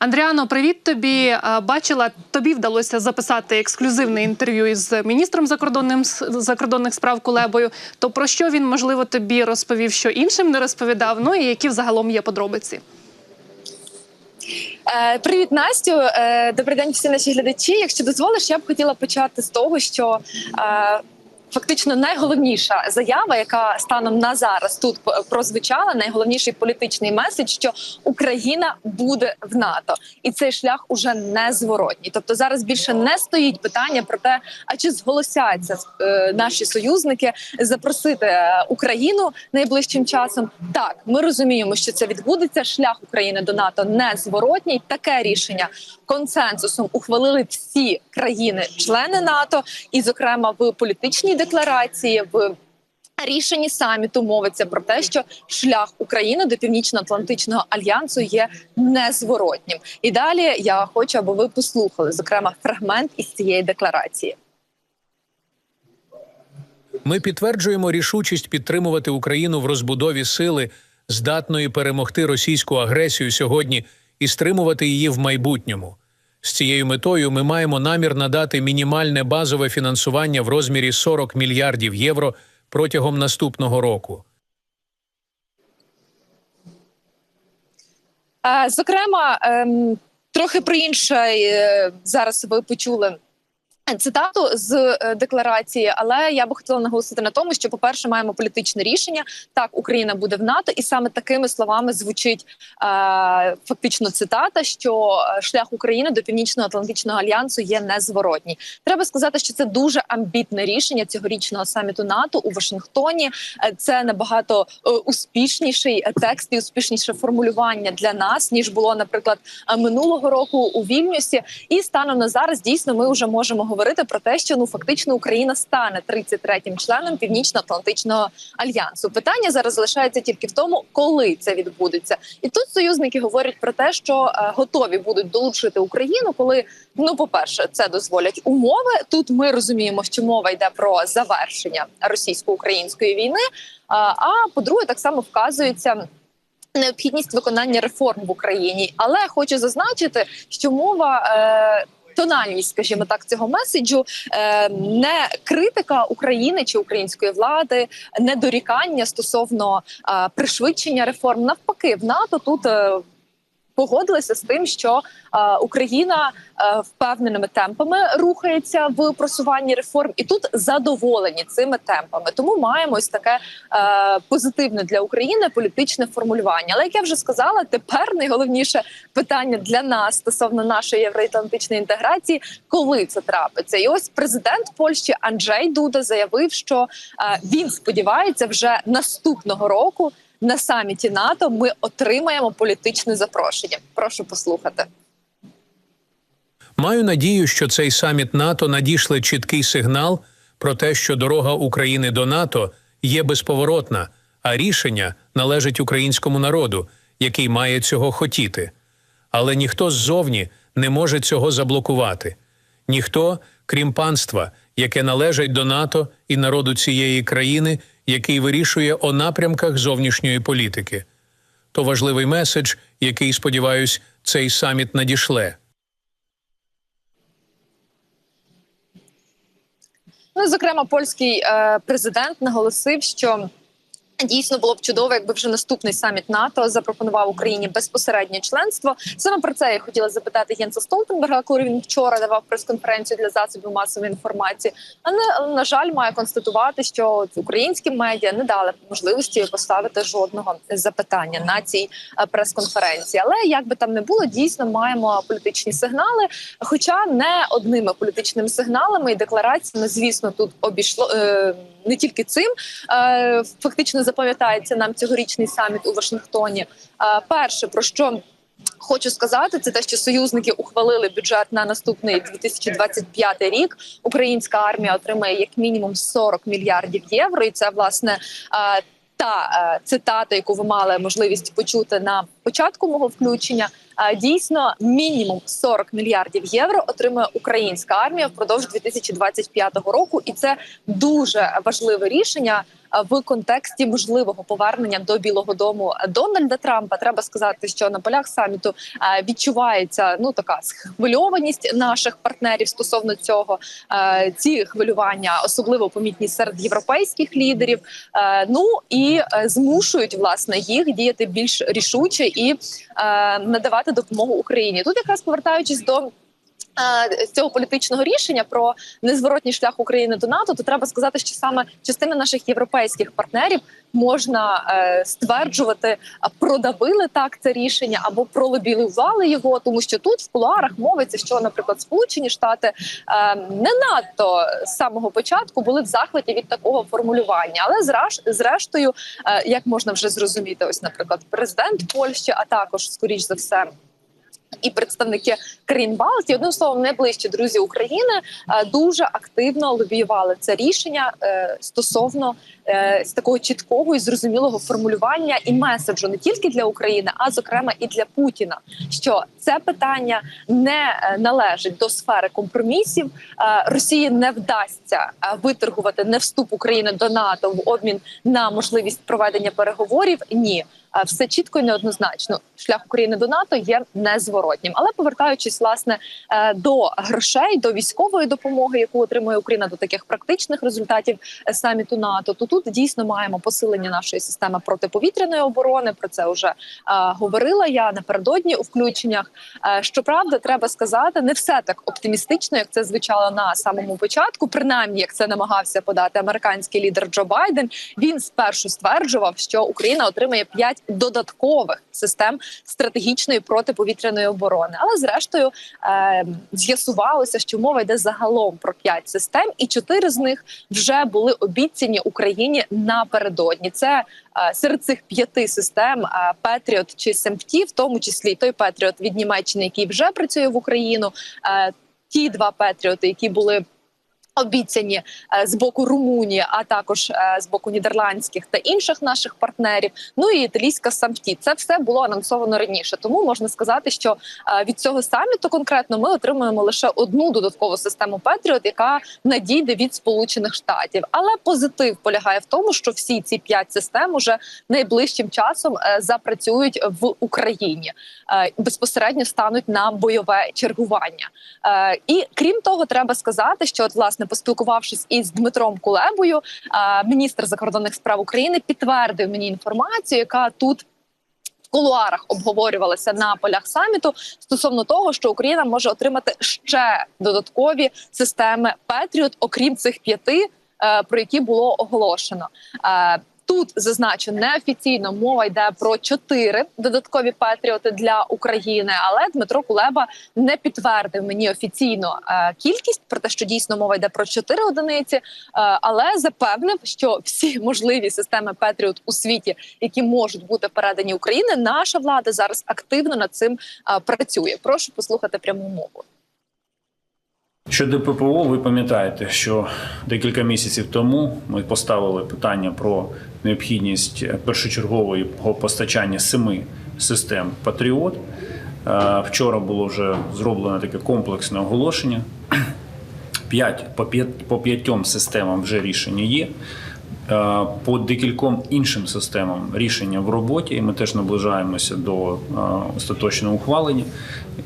Андріано, привіт тобі. Е, Бачила, тобі вдалося записати ексклюзивне інтерв'ю із міністром закордонним закордонних справ Кулебою. То про що він можливо тобі розповів, що іншим не розповідав? Ну і які взагалом є подробиці? Е, Привіт, Настю. Е, Добрий день, всі наші глядачі. Якщо дозволиш, я б хотіла почати з того, що фактично найголовніша заява, яка станом на зараз тут прозвучала, найголовніший політичний меседж, що Україна буде в НАТО, і цей шлях уже незворотній. Тобто зараз більше не стоїть питання про те, а чи зголосяться е, наші союзники запросити е, Україну найближчим часом. Так, ми розуміємо, що це відбудеться. Шлях України до НАТО незворотній. Таке рішення консенсусом ухвалили всі країни-члени НАТО, і, зокрема, в політичній декларації в. Рішенні саміту мовиться про те, що шлях України до північно-атлантичного альянсу є незворотнім. І далі я хочу, аби ви послухали зокрема фрагмент із цієї декларації. Ми підтверджуємо рішучість підтримувати Україну в розбудові сили, здатної перемогти російську агресію сьогодні і стримувати її в майбутньому. З цією метою ми маємо намір надати мінімальне базове фінансування в розмірі 40 мільярдів євро протягом наступного року. Зокрема, ем, трохи про інше е, зараз ви почули. Цитату з е, декларації, але я би хотіла наголосити на тому, що, по-перше, маємо політичне рішення. Так, Україна буде в НАТО, і саме такими словами звучить е, фактично цитата, що е, шлях України до північно-атлантичного альянсу є незворотній. Треба сказати, що це дуже амбітне рішення цьогорічного саміту НАТО у Вашингтоні. Е, Це набагато успішніший текст і успішніше формулювання для нас ніж було, наприклад, минулого року у Вільнюсі. І станом на зараз дійсно ми вже можемо говорити про те, що ну фактично Україна стане 33-м членом Північно-Атлантичного альянсу. Питання зараз залишається тільки в тому, коли це відбудеться. І тут союзники говорять про те, що е, готові будуть долучити Україну, коли ну, по перше, це дозволять умови. Тут ми розуміємо, що мова йде про завершення російсько-української війни. А по-друге, так само вказується. Необхідність виконання реформ в Україні, але хочу зазначити, що мова е, тональність, скажімо так, цього меседжу е, не критика України чи української влади, не дорікання стосовно е, пришвидшення реформ. Навпаки, в НАТО тут. Погодилися з тим, що Україна впевненими темпами рухається в просуванні реформ, і тут задоволені цими темпами. Тому маємо ось таке позитивне для України політичне формулювання. Але як я вже сказала, тепер найголовніше питання для нас стосовно нашої євроатлантичної інтеграції, коли це трапиться. І ось президент Польщі Анджей Дуда заявив, що він сподівається вже наступного року. На саміті НАТО ми отримаємо політичне запрошення. Прошу послухати. Маю надію, що цей саміт НАТО надішле чіткий сигнал про те, що дорога України до НАТО є безповоротна, а рішення належить українському народу, який має цього хотіти. Але ніхто ззовні не може цього заблокувати. Ніхто, крім панства, яке належить до НАТО і народу цієї країни, який вирішує о напрямках зовнішньої політики. То важливий меседж, який, сподіваюсь, цей саміт надішле. Ну, зокрема, польський е, президент наголосив, що дійсно було б чудово, якби вже наступний саміт НАТО запропонував Україні безпосереднє членство. Саме про це я хотіла запитати Єнса Столтенберга, коли він вчора давав прес-конференцію для засобів масової інформації. А не на жаль, має констатувати, що українські медіа не дали можливості поставити жодного запитання на цій е, прес-конференції. Але як би там не було, дійсно маємо політичні сигнали. Хоча не одними політичними сигналами і деклараціями, звісно, тут обійшло е, не тільки цим. Е, фактично запам'ятається нам цьогорічний саміт у Вашингтоні. Е, перше про що. Хочу сказати, це те, що союзники ухвалили бюджет на наступний 2025 рік. Українська армія отримає як мінімум 40 мільярдів євро, і це власне е, та е, цитата, яку ви мали можливість почути на початку мого включення. а Дійсно, мінімум 40 мільярдів євро отримує українська армія впродовж 2025 року, і це дуже важливе рішення. В контексті можливого повернення до Білого Дому Дональда Трампа. Треба сказати, що на полях саміту відчувається ну така схвильованість наших партнерів стосовно цього. Ці хвилювання особливо помітні серед європейських лідерів. Ну і е, змушують власне їх діяти більш рішуче і е, надавати допомогу Україні. Тут якраз повертаючись до. Е, Цього політичного рішення про незворотній шлях України до НАТО, то треба сказати, що саме частина наших європейських партнерів можна е, стверджувати, продавили так це рішення або пролобілювали його, тому що тут в кулуарах мовиться, що, наприклад, Сполучені Штати е, не надто з самого початку були в захваті від такого формулювання, але зрештою, е, як можна вже зрозуміти, ось, наприклад, президент Польщі, а також скоріш за все. І представники країн Балтії, одним словом, найближчі друзі України е, дуже активно лобіювали це рішення е, стосовно е, такого чіткого і зрозумілого формулювання і меседжу не тільки для України, а зокрема і для Путіна. Що це питання не належить до сфери компромісів. Росії не вдасться виторгувати не вступ України до НАТО в обмін на можливість проведення переговорів. Ні. Е, Все чітко і неоднозначно. Шлях України до НАТО є незворотнім. Але повертаючись власне е, до грошей, до військової допомоги, яку отримує Україна до таких практичних результатів е, саміту НАТО, то тут дійсно маємо посилення нашої системи протиповітряної оборони. Про це вже говорила я напередодні у включеннях. Щоправда, треба сказати, не все так оптимістично, як це звучало на самому початку. Принаймні, як це намагався подати американський лідер Джо Байден. Він спершу стверджував, що Україна отримає п'ять додаткових систем стратегічної протиповітряної оборони. Але зрештою е, з'ясувалося, що мова йде загалом про п'ять систем, і чотири з них вже були обіцяні Україні напередодні. Це е, серед цих п'яти систем е, Петріот чи СМТ, в тому числі той Петріот від Німеччини, який вже працює в Україну. Е, ті два Петріоти, які були обіцяні е, з боку Румунії, а також е, з боку нідерландських та інших наших партнерів. Ну і італійська самті. Це все було анонсовано раніше. Тому можна сказати, що е, від цього саміту конкретно ми отримуємо лише одну додаткову систему Петріот, яка надійде від Сполучених Штатів. Але позитив полягає в тому, що всі ці п'ять систем уже найближчим часом запрацюють в Україні безпосередньо стануть на бойове чергування. І крім того, треба сказати, що от власне поспілкувавшись із Дмитром Кулебою, е, міністр закордонних справ України підтвердив мені інформацію, яка тут. Кулуарах обговорювалася на полях саміту стосовно того, що Україна може отримати ще додаткові системи Петріот, окрім цих п'яти, е, про які було оголошено. Тут зазначу неофіційно мова йде про чотири додаткові патріоти для України. Але Дмитро Кулеба не підтвердив мені офіційно е, кількість про те, що дійсно мова йде про чотири одиниці, е, але запевнив, що всі можливі системи Петріот у світі, які можуть бути передані Україні, наша влада зараз активно над цим е, працює. Прошу послухати пряму мову. Щодо ППО, ви пам'ятаєте, що декілька місяців тому ми поставили питання про необхідність першочергового постачання семи систем Патріот. Е, Вчора було вже зроблено таке комплексне оголошення. П'ять по п'ять по п'ятьом системам вже рішення є. Е, По декільком іншим системам рішення в роботі, і ми теж наближаємося до е, остаточного ухвалення.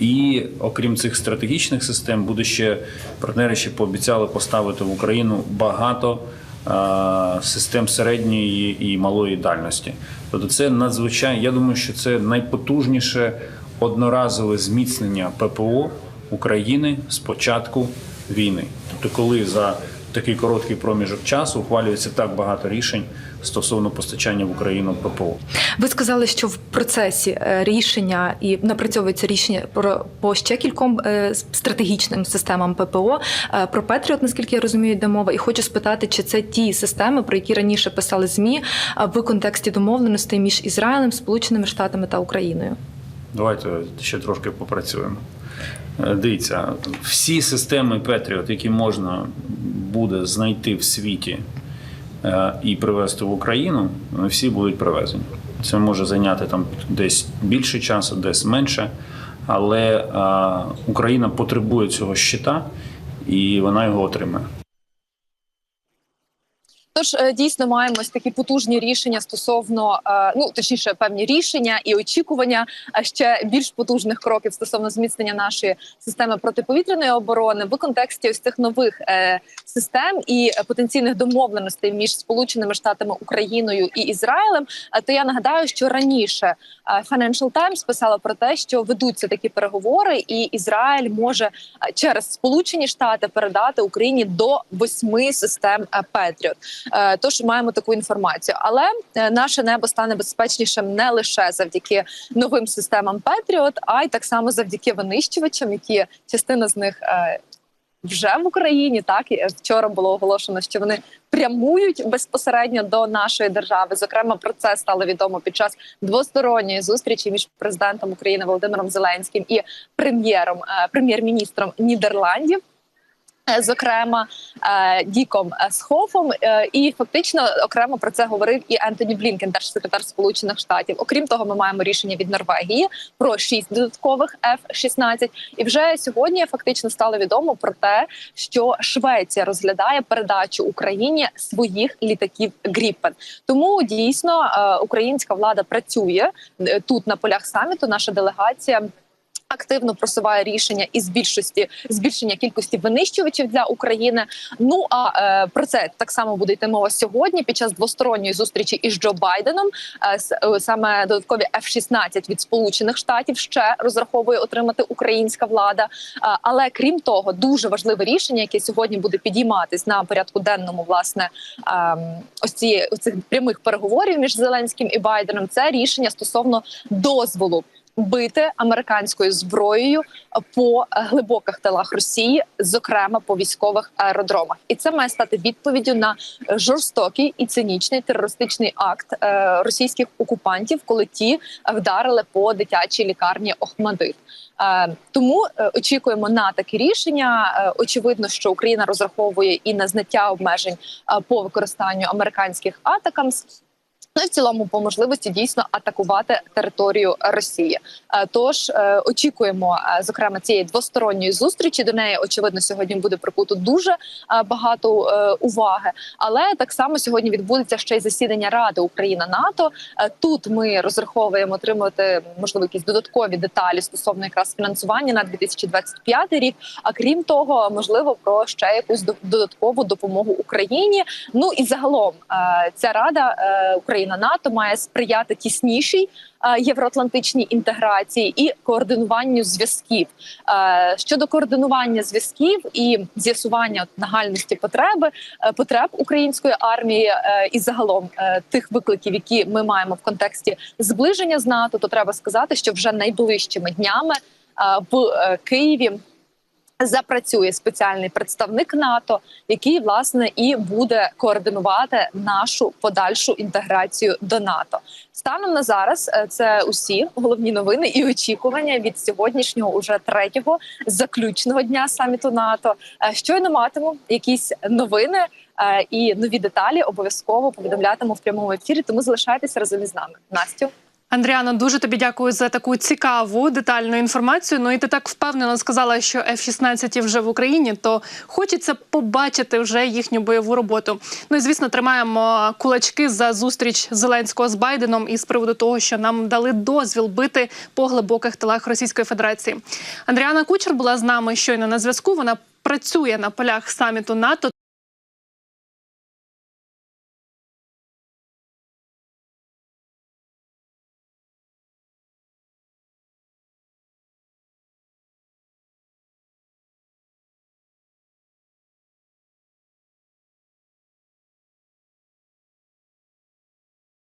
І окрім цих стратегічних систем, буде ще партнери ще пообіцяли поставити в Україну багато систем середньої і малої дальності. Тобто, це надзвичайно. Я думаю, що це найпотужніше одноразове зміцнення ППО України з початку війни. Тобто, коли за такий короткий проміжок часу ухвалюється так багато рішень стосовно постачання в Україну ППО. Ви сказали, що в процесі е, рішення і напрацьовується рішення про по ще кільком е, стратегічним системам ППО. Е, Про Петріот, наскільки я розумію, йде мова, і хочу спитати, чи це ті системи, про які раніше писали змі в контексті домовленостей між Ізраїлем, Сполученими Штатами та Україною. Давайте ще трошки попрацюємо. Е, Дивіться, всі системи Петріот, які можна буде знайти в світі е, і привезти в Україну, всі будуть привезені. Це може зайняти там десь більше часу, десь менше. Але е, Україна потребує цього щита і вона його отримає. Тож е, дійсно маємо ось такі потужні рішення стосовно е, ну точніше певні рішення і очікування ще більш потужних кроків стосовно зміцнення нашої системи протиповітряної оборони в контексті ось цих нових е, систем і потенційних домовленостей між Сполученими Штатами Україною і Ізраїлем. То я нагадаю, що раніше Financial Times писала про те, що ведуться такі переговори, і Ізраїль може через Сполучені Штати передати Україні до восьми систем Петріот. Е, Тож маємо таку інформацію. Але е, наше небо стане безпечнішим не лише завдяки новим системам Петріот, а й так само завдяки винищувачам, які частина з них. е, Вже в Україні так і вчора було оголошено, що вони прямують безпосередньо до нашої держави. Зокрема, про це стало відомо під час двосторонньої зустрічі між президентом України Володимиром Зеленським і прем'єром прем'єр-міністром Нідерландів. Е, Зокрема, е, Діком Схофом, Е, і фактично окремо про це говорив і Ентоні Блінкен, держсекретар Сполучених Штатів. Окрім того, ми маємо рішення від Норвегії про шість додаткових F-16. І вже сьогодні фактично стало відомо про те, що Швеція розглядає передачу Україні своїх літаків Гріппен. Тому дійсно українська влада працює тут на полях саміту. Наша делегація. Активно просуває рішення із більшості збільшення кількості винищувачів для України. Ну а е, про це так само буде йти мова сьогодні під час двосторонньої зустрічі із Джо Байденом. Е, е, саме додаткові F-16 від Сполучених Штатів ще розраховує отримати українська влада. Е, але крім того, дуже важливе рішення, яке сьогодні буде підійматись на порядку денному, власне, ем, ось цієї цих прямих переговорів між Зеленським і Байденом. Це рішення стосовно дозволу бити американською зброєю по глибоких тилах Росії, зокрема по військових аеродромах, і це має стати відповіддю на жорстокий і цинічний терористичний акт е, російських окупантів, коли ті вдарили по дитячій лікарні Охмадит. Е, Тому е, очікуємо на такі рішення. Е, Очевидно, що Україна розраховує і на зняття обмежень е, по використанню американських атакамс. Ну і в цілому по можливості дійсно атакувати територію Росії. Е, Тож е, очікуємо е, зокрема цієї двосторонньої зустрічі. До неї очевидно сьогодні буде прикуто дуже багато уваги. Але так само сьогодні відбудеться ще й засідання Ради Україна НАТО. Тут ми розраховуємо отримати можливо якісь додаткові деталі стосовно якраз фінансування на 2025 рік. А крім того, можливо, про ще якусь до- додаткову допомогу Україні. Ну і загалом ця рада е, Україна НАТО має сприяти тіснішій е, євроатлантичній інтеграції і координуванню зв'язків. Е, щодо координування зв'язків і з'ясування нагальності потреби е, потреб української армії і загалом тих викликів, які ми маємо в контексті зближення з НАТО, то треба сказати, що вже найближчими днями в Києві запрацює спеціальний представник НАТО, який власне і буде координувати нашу подальшу інтеграцію до НАТО. Станом на зараз е, це усі головні новини і очікування від сьогоднішнього, уже третього заключного дня саміту НАТО. Е, Щойно матиму якісь новини. е, І нові деталі обов'язково повідомлятиму в прямому ефірі. Тому залишайтеся разом із нами. Настю. Андріано, дуже тобі дякую за таку цікаву детальну інформацію. Ну і ти так впевнено сказала, що F-16 вже в Україні, то хочеться побачити вже їхню бойову роботу. Ну і звісно, тримаємо кулачки за зустріч Зеленського з Байденом із приводу того, що нам дали дозвіл бити по глибоких тилах Російської Федерації. Андріана Кучер була з нами щойно на зв'язку. Вона працює на полях саміту НАТО.